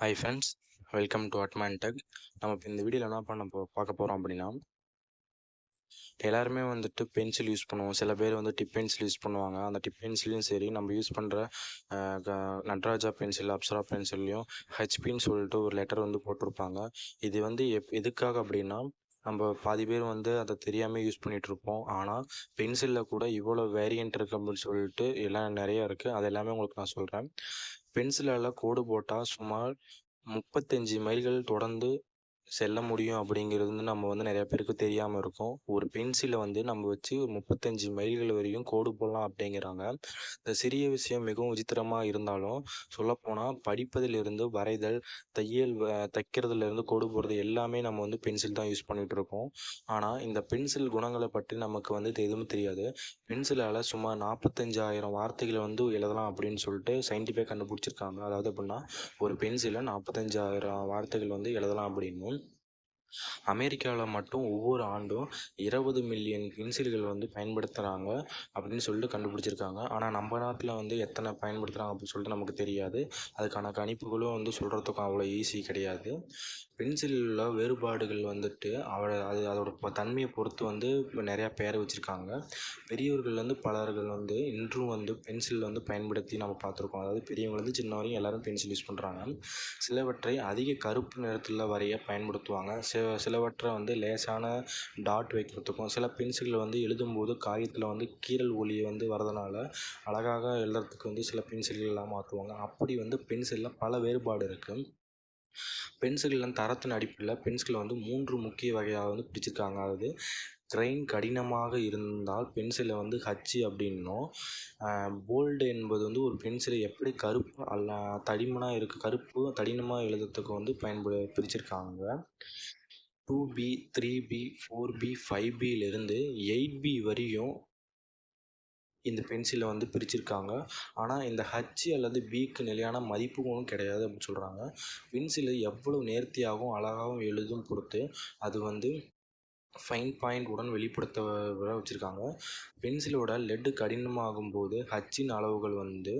Hi friends welcome to Admon tech நம்ம இப்போ இந்த வீடியோவில் என்ன பண்ண போ பார்க்க போகிறோம் அப்படின்னா எல்லாருமே வந்துட்டு பென்சில் யூஸ் பண்ணுவோம். சில பேர் வந்து டிப் பென்சில் யூஸ் பண்ணுவாங்க. அந்த டிப் பென்சிலையும் சரி நம்ம யூஸ் பண்ணுற நட்ராஜா பென்சில் அப்சரா பென்சில்லையும் ஹெச்பின்னு சொல்லிட்டு ஒரு லெட்டர் வந்து போட்டிருப்பாங்க. இது வந்து எப் எதுக்காக அப்படின்னா நம்ம பாதி பேர் வந்து அதை தெரியாமல் யூஸ் பண்ணிகிட்டு இருப்போம். ஆனால் பென்சிலில் கூட இவ்வளோ வேரியண்ட் இருக்குது அப்படின்னு சொல்லிட்டு எல்லாம் நிறையா இருக்குது அது எல்லாமே உங்களுக்கு நான் சொல்கிறேன் பென்சிலால் கோடு போட்டால் சுமார் முப்பத்தஞ்சு மைல்கள் தொடர்ந்து செல்ல முடியும் அப்படிங்கிறது வந்து நம்ம வந்து நிறைய பேருக்கு தெரியாமல் இருக்கும். ஒரு பென்சிலை வந்து நம்ம வச்சு ஒரு முப்பத்தஞ்சு மைல்கள் வரையும் கோடு போடலாம் அப்படிங்கிறாங்க. இந்த சிறிய விஷயம் மிகவும் விசித்திரமாக இருந்தாலும் சொல்லப்போனால் படிப்பதிலிருந்து வரைதல் தையல் வ- தைக்கிறதுலேருந்து கோடு போடுறது எல்லாமே நம்ம வந்து பென்சில் தான் யூஸ் பண்ணிகிட்டு இருக்கோம். ஆனால் இந்த பென்சில் குணங்களை பற்றி நமக்கு வந்து எதுவும் தெரியாது. பென்சிலால் சுமார் நாற்பத்தஞ்சாயிரம் வார்த்தைகளை வந்து எழுதலாம் அப்படின்னு சொல்லிட்டு சயின்டிஃபிக்காக கண்டுபிடிச்சிருக்காங்க. அதாவது எப்படின்னா ஒரு பென்சிலில் நாற்பத்தஞ்சாயிரம் வார்த்தைகள் வந்து எழுதலாம் அப்படின்னும் அமெரிக்காவில் மட்டும் ஒவ்வொரு ஆண்டும் இருபது மில்லியன் பென்சில்கள் வந்து பயன்படுத்துகிறாங்க அப்படின்னு சொல்லிட்டு கண்டுபிடிச்சிருக்காங்க. ஆனால் நம்ம நாட்டில் வந்து எத்தனை பயன்படுத்துகிறாங்க அப்படின்னு சொல்லிட்டு நமக்கு தெரியாது. அதுக்கான கணிப்புகளும் வந்து சொல்கிறதுக்கும் அவ்வளோ ஈஸி கிடையாது. பென்சிலில் வேறுபாடுகள் வந்துட்டு அவ அது அதோட தன்மையை பொறுத்து வந்து நிறையா பேர் வச்சுருக்காங்க. பெரியவர்கள் வந்து பலர்கள் வந்து இன்றும் வந்து பென்சில் வந்து பயன்படுத்தி நம்ம பார்த்துருக்கோம். அதாவது பெரியவங்கலேருந்து சின்ன வரையும் எல்லோரும் பென்சில் யூஸ் பண்ணுறாங்க சிலவற்றை அதிக கருப்பு நிறத்தில் வரைய பயன்படுத்துவாங்க. சில சிலவற்றை வந்து லேசான டாட் வைக்கிறதுக்கும் சில பென்சில்கள் வந்து எழுதும்போது காகிதத்தில் வந்து கீறல் ஒளி வந்து வரதுனால அழகாக எழுதுறதுக்கு வந்து சில பென்சில்கள்லாம் மாற்றுவாங்க. அப்படி வந்து பென்சிலில் பல வேறுபாடு இருக்குது பென்சில்களின் தரத்தின் அடிப்படையில் பென்சிலை வந்து மூன்று முக்கிய வகையாக வந்து பிரிச்சிருக்காங்க. அதாவது கிரைன் கடினமாக இருந்தால் பென்சிலை வந்து ஹச்சு அப்படின்னும். போல்டு என்பது வந்து ஒரு பென்சிலை எப்படி கருப்பு அல்ல தடிமனாக இருக்குது கருப்பு தடிமனாக எழுதுறதுக்கு வந்து பயன்படு பிரிச்சிருக்காங்க. Two B three B four B five பியிலேருந்து eight B வரையும் இந்த பென்சிலை வந்து பிரிச்சிருக்காங்க. ஆனால் இந்த ஹச் அல்லது பிக்கு நிலையான மதிப்புகளும் கிடையாது அப்படின்னு சொல்கிறாங்க பென்சிலை எவ்வளோ நேர்த்தியாகவும் அழகாகவும் எழுதும் பொறுத்து அது வந்து ஃபைன் பாயிண்ட் உடன் வெளிப்படுத்த வச்சுருக்காங்க. பென்சிலோட லெட்டு கடினமாகும் போது ஹச்சின் அளவுகள் வந்து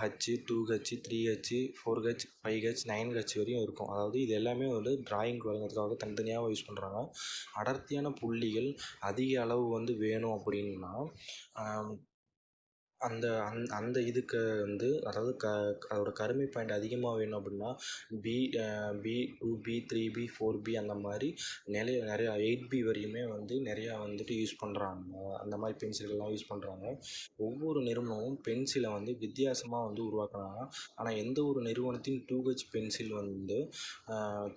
H two H three H four H five H nine H வரையும் இருக்கும். அதாவது இது எல்லாமே வந்து டிராயிங் வரைகிறதுக்காக தனித்தனியாக யூஸ் பண்ணுறாங்க அடர்த்தியான புள்ளிகள் அதிக அளவு வந்து வேணும் அப்படின்னா அந்த அந் அந்த இதுக்கு வந்து அதாவது க அதோடய கருமை பாயிண்ட் அதிகமாக வேணும் அப்படின்னா B B two B three B four B அந்த மாதிரி நிறைய நிறையா எயிட் பி வரையுமே வந்து நிறையா வந்துட்டு யூஸ் பண்ணுறாங்க அந்த மாதிரி பென்சில்கள்லாம் யூஸ் பண்ணுறாங்க ஒவ்வொரு நிறுவனமும் பென்சிலை வந்து வித்தியாசமாக வந்து உருவாக்குறாங்க. ஆனால் எந்த ஒரு நிறுவனத்தின் டூ ஹெச் பென்சில் வந்து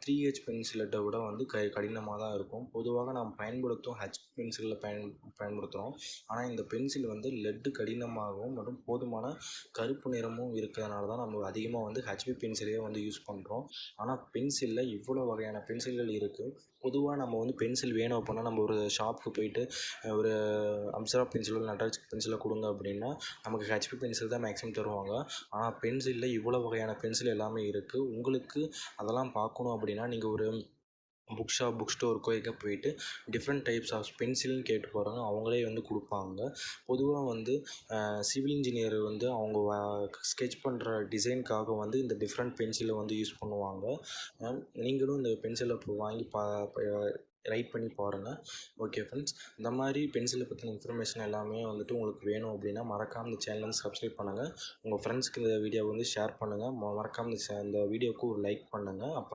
த்ரீ ஹெச் பென்சிலை விட வந்து க கடினமாக தான் இருக்கும். பொதுவாக நாம் பயன்படுத்தும் ஹச் பென்சிலில் பயன் பயன்படுத்துகிறோம் ஆனால் இந்த பென்சில் வந்து லெட்டு கடினமாக நிறமாகவும் மற்றும் போதுமான கருப்பு நிறமும் இருக்கிறதுனால தான் நம்ம அதிகமாக வந்து ஹச்பி பென்சிலையே வந்து யூஸ் பண்ணுறோம் ஆனால் பென்சிலில் இவ்வளோ வகையான பென்சில்கள் இருக்குது பொதுவாக நம்ம வந்து பென்சில் வேணும் அப்படின்னா நம்ம ஒரு ஷாப்புக்கு போயிட்டு ஒரு அம்சரா பென்சிலோ நட்ராஜ் பென்சிலை கொடுங்க அப்படின்னா நமக்கு ஹெச்பி பென்சில் தான் மேக்ஸிமம் தருவாங்க. ஆனால் பென்சிலில் இவ்வளோ வகையான பென்சில் எல்லாமே இருக்குது உங்களுக்கு அதெல்லாம் பார்க்கணும் அப்படின்னா நீங்கள் ஒரு புக் ஷாப் புக் ஸ்டோருக்கோ எங்கே போயிட்டு டிஃப்ரெண்ட் டைப்ஸ் ஆஃப் பென்சில்னு கேட்டு போகிறாங்க அவங்களே வந்து கொடுப்பாங்க. பொதுவாக வந்து சிவில் இன்ஜினியர் வந்து அவங்க ஸ்கெட்ச் பண்ணுற டிசைனுக்காக வந்து இந்த டிஃப்ரெண்ட் பென்சிலை வந்து யூஸ் பண்ணுவாங்க. நீங்களும் இந்த பென்சிலை வாங்கி பா ரைட் பண்ணி பாருங்கள் ஓகே ஃப்ரெண்ட்ஸ் இந்த மாதிரி பென்சிலை பற்றின இன்ஃபர்மேஷன் எல்லாமே வந்துட்டு உங்களுக்கு வேணும் அப்படின்னா மறக்காமல் இந்த சேனல் வந்து சப்ஸ்கிரைப் பண்ணுங்கள் உங்கள் ஃப்ரெண்ட்ஸ்க்கு இந்த வீடியோ வந்து ஷேர் பண்ணுங்கள் மறக்காமல் இந்த வீடியோவுக்கு ஒரு லைக் பண்ணுங்கள் அப்போ